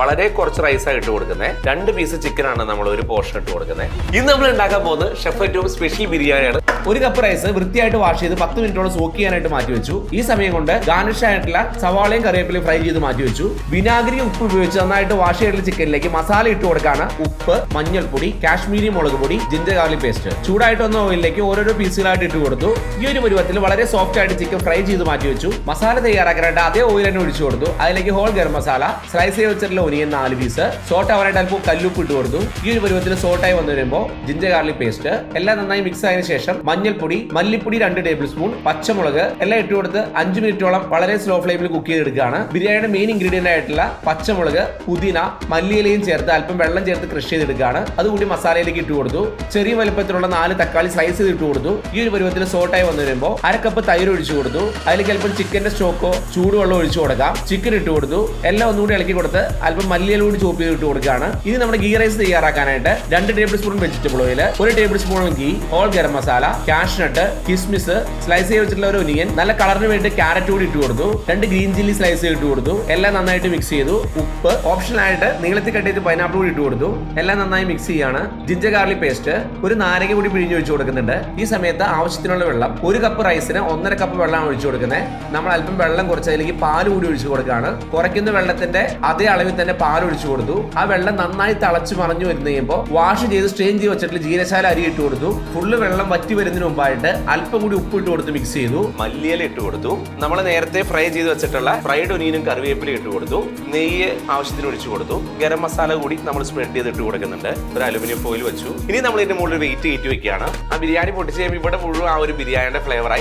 വളരെ കുറച്ച് റൈസാണ് ഇട്ട് കൊടുക്കുന്നത് രണ്ട് പീസ് ചിക്കൻ ആണ് നമ്മൾ ഒരു പോർഷൻ ഇട്ട് കൊടുക്കുന്നത് ഇന്ന് നമ്മൾ ഉണ്ടാക്കാൻ പോകുന്നത് ഷെഫ് ഏറ്റവും സ്പെഷ്യൽ ബിരിയാണിയാണ് ഒരു കപ്പ് റൈസ് വൃത്തിയായിട്ട് വാഷ് ചെയ്ത് പത്ത് മിനിറ്റോളം സോക്ക് ചെയ്യാനായിട്ട് മാറ്റി വെച്ചു. ഈ സമയം കൊണ്ട് ഗാർണിഷ് ആയിട്ടുള്ള സവാളയും കറിവേപ്പിലയും ഫ്രൈ ചെയ്ത് മാറ്റി വെച്ചു. വിനാഗിരി ഉപ്പ് ഉപയോഗിച്ച് നന്നായിട്ട് വാഷ് ചെയ്തിട്ടുള്ള ചിക്കനിലേക്ക് മസാല ഇട്ട് കൊടുക്കാണ്. ഉപ്പ് മഞ്ഞൾപ്പൊടി കാശ്മീരി മുളക് പൊടി ജിഞ്ചർ ഗാർലി പേസ്റ്റ് ചൂടായിട്ട് വന്ന ഓയിലിലേക്ക് ഓരോരോ പീസുകളായിട്ട് ഇട്ട് കൊടുത്തു. ഈ ഒരു പരുവത്തിൽ വളരെ സോഫ്റ്റ് ആയിട്ട് ചിക്കൻ ഫ്രൈ ചെയ്ത് മാറ്റി വെച്ചു. മസാല തയ്യാറാക്കാനായിട്ട് അതേ ഓയിൽ തന്നെ ഒഴിച്ചു കൊടുത്തു. അതിലേക്ക് ഹോൾ ഗരം മസാല സ്ലൈസ് ചെയ്ത് വെച്ചിട്ടുള്ള ഒനിയൻ നാല് പീസ്. സോട്ട് ആവാനായിട്ട് അല്പം കല്ലുപ്പ് ഇട്ട് കൊടുത്തു. ഈ ഒരു പരുവത്തിൽ സോട്ടായി വന്നു വരുമ്പോൾ ജിഞ്ചർ ഗാർലിക് പേസ്റ്റ് എല്ലാം നന്നായി മിക്സ് ആയതിനു ശേഷം മഞ്ഞൾപ്പൊടി മല്ലിപ്പൊടി രണ്ട് ടേബിൾ സ്പൂൺ പച്ചമുളക് എല്ലാം ഇട്ട് കൊടുത്ത് അഞ്ച് മിനിറ്റോളം വളരെ സ്ലോ ഫ്ലെയിമിൽ കുക്ക് ചെയ്തെടുക്കുകയാണ്. ബിരിയാണിയുടെ മെയിൻ ഇൻഗ്രീഡിയന്റ് ആയിട്ടുള്ള പച്ചമുളക് പുതിന മല്ലിയിലയും ചേർത്ത് അല്പം വെള്ളം ചേർത്ത് കൃഷി ചെയ്തെടുക്കുകയാണ്. അതുകൂടി മസാലയിലേക്ക് ഇട്ട് കൊടുത്തു. ചെറിയ വലുപ്പത്തിലുള്ള നാല് തക്കാളി സ്ലൈസ് ചെയ്ത് ഇട്ട് കൊടുത്തു. ഈ ഒരു പരുവത്തിൽ സോട്ടായി വന്നു വരുമ്പോൾ അര കപ്പ് തൈര് ഒഴിച്ചു കൊടുത്തു. അതിലേക്ക് അല്പം ചിക്കന്റെ സ്റ്റോക്കോ ചൂടുവെള്ളം ഒഴിച്ചു കൊടുക്കാം. ചിക്കൻ ഇട്ട് കൊടുത്തു. എല്ലാം ഒന്നുകൂടി ഇളക്കി കൊടുത്ത് അല്പം മല്ലിയില കൂടി ചോപ്പ് ചെയ്ത് ഇട്ട് കൊടുക്കുകയാണ്. ഇത് നമ്മുടെ ഗീ റൈസ് തയ്യാറാക്കാനായിട്ട് രണ്ട് ടേബിൾ സ്പൂൺ വെജിറ്റബിൾ ഓയിൽ ഒരു tablespoon ghee whole garam masala cashew nut കിസ്മിസ് slice ചെയ്ത് വെച്ചിട്ടുള്ള ഒരു ഒനിയൻ നല്ല കളറിന് വേണ്ടി ക്യാരറ്റ് കൂടി ഇട്ട് കൊടുത്തു. രണ്ട് ഗ്രീൻ ചില്ലി സ്ലൈസ് ഇട്ട് കൊടുത്തു. എല്ലാം നന്നായിട്ട് മിക്സ് ചെയ്തു. ഉപ്പ് ഓപ്ഷണൽ ആയിട്ട് നീളത്തിൽ ചെയ്ത് പൈനാപ്പിൾ കൂടി ഇട്ട് കൊടുത്തു. എല്ലാം നന്നായി മിക്സ് ചെയ്യാണ്. ജിഞ്ചർ ഗാർലി പേസ്റ്റ് ഒരു നാരങ്ങ കൂടി പിഴിഞ്ഞ് ഒഴിച്ചു കൊടുക്കുന്നുണ്ട്. ഈ സമയത്ത് ആവശ്യത്തിനുള്ള വെള്ളം ഒരു കപ്പ് റൈസിന് ഒന്നര കപ്പ് വെള്ളമാണ് ഒഴിച്ചു കൊടുക്കുന്നത്. നമ്മൾ അല്പം വെള്ളം കുറച്ച് അതിലേക്ക് പാൽ കൂടി ഒഴിച്ചു കൊടുക്കുകയാണ്. കുറയ്ക്കുന്ന വെള്ളത്തിന്റെ അതേ അളവിൽ തന്നെ പാൽ ഒഴിച്ചു കൊടുത്തു. ആ വെള്ളം നന്നായി തിളച്ച് മറിഞ്ഞു വരുന്ന കഴിയുമ്പോൾ വാഷ് ചെയ്ത് സ്ട്രെയിൻ ചെയ്ത് വെച്ചിട്ട് ജീരശാല അരി ഇട്ട് കൊടുത്തു. ഫുള്ള് വെള്ളം വറ്റി വരുന്നതിന് മുമ്പായിട്ട് അല്പം കൂടി ഉപ്പ് ഇട്ട് കൊടുത്ത് മിക്സ് ചെയ്തു. മല്ലിയില ഇട്ട് കൊടുത്തു. നമ്മൾ നേരത്തെ ഫ്രൈ ചെയ്ത് വെച്ചിട്ടുള്ള ഫ്രൈഡ് ഒനിയനും കറിവേപ്പിലും ഇട്ട് കൊടുത്തു. നെയ്യ് ആവശ്യത്തിന് ഒഴിച്ചു കൊടുത്തു. ഗരം മസാല കൂടി നമ്മൾ സ്പ്രെഡ് ചെയ്ത് ഇട്ട് കൊടുക്കുന്നുണ്ട്. ഒരു അലുമിനിയം ഫോയിൽ വെച്ചു. ഇനി നമ്മൾ ഇതിന്റെ മുകളിൽ വെയിറ്റ് കയറ്റി വെക്കുകയാണ്. ആ ബിരിയാണി പൊട്ടിച്ച് കഴിയുമ്പോൾ ഇവിടെ മുഴുവൻ ആ ഒരു ബിരിയാണിയുടെ ഫ്ലേവറായി